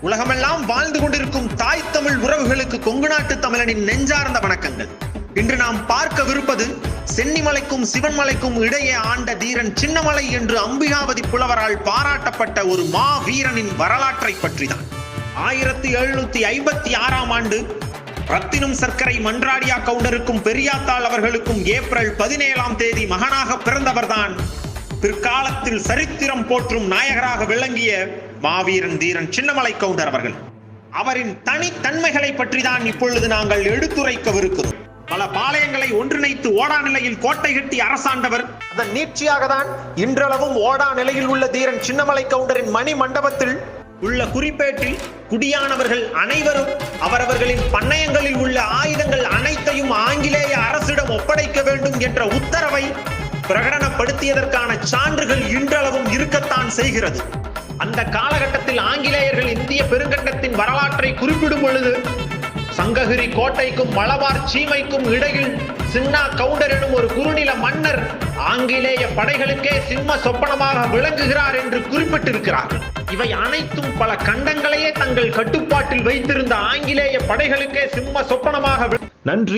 உலகமெல்லாம் வாழ்ந்து கொண்டிருக்கும் தாய் தமிழ் உறவுகளுக்கு கொங்கு நாட்டு தமிழனின் நெஞ்சார்ந்த வணக்கங்கள். இன்று நாம் பார்க்கவிருப்பது சென்னிமலைக்கும் சிவன்மலைக்கும் இடையே ஆண்ட தீரன் சின்னமலை என்று அம்பிகாவதி புலவரால் பாராட்டப்பட்ட ஒரு மா வீரனின் வரலாற்றை பற்றிதான். ஆயிரத்தி எழுநூத்தி ஐம்பத்தி ஆறாம் ஆண்டு ரத்தினம் சர்க்கரை மன்றாடியா கவுண்டருக்கும் பெரியாத்தாள் அவர்களுக்கும் ஏப்ரல் பதினேழாம் தேதி மகனாக பிறந்தவர்தான் பிற்காலத்தில் சரித்திரம் போற்றும் நாயகராக விளங்கிய மாவீரன் தீரன் சின்னமலை கவுண்டர் அவர்கள். அவரின் தனித்தன்மைகளை பற்றி தான் இப்பொழுது நாங்கள் எடுத்துரைக்கவிருக்கிறோம். பல பாளையங்களை ஒன்றிணைத்து ஓடா நிலையில் கோட்டை கட்டி அரசாண்டவர். அதன் நீட்சியாக தான் இன்றளவும் ஓடா நிலையில் உள்ள தீரன் சின்னமலை கவுண்டரின் மணி மண்டபத்தில் உள்ள குறிப்பேட்டில் குடியானவர்கள் அனைவரும் அவரவர்களின் பண்ணையங்களில் உள்ள ஆயுதங்கள் அனைத்தையும் ஆங்கிலேய அரசிடம் ஒப்படைக்க வேண்டும் என்ற உத்தரவை பிரகடனப்படுத்தியதற்கான சான்றுகள் இன்றளவும் இருக்கத்தான் செய்கிறது. அந்த காலகட்டத்தில் ஆங்கிலேயர்கள் இந்திய பெருங்கண்டத்தின் வரலாற்றை குறிப்பிடும் பொழுது சங்ககிரி கோட்டைக்கும் மலபார் சீமைக்கும் இடையில் சின்னா கவுண்டர் எனும் ஒரு குறுநில மன்னர் ஆங்கிலேய படைகளுக்கே சிம்ம சொப்பனமாக விளங்குகிறார் என்று குறிப்பிட்டிருக்கிறார். இவை அனைத்தும் பல கண்டங்களையே தங்கள் கட்டுப்பாட்டில் வைத்திருந்த ஆங்கிலேய படைகளுக்கே சிம்ம சொப்பனமாக நன்றி.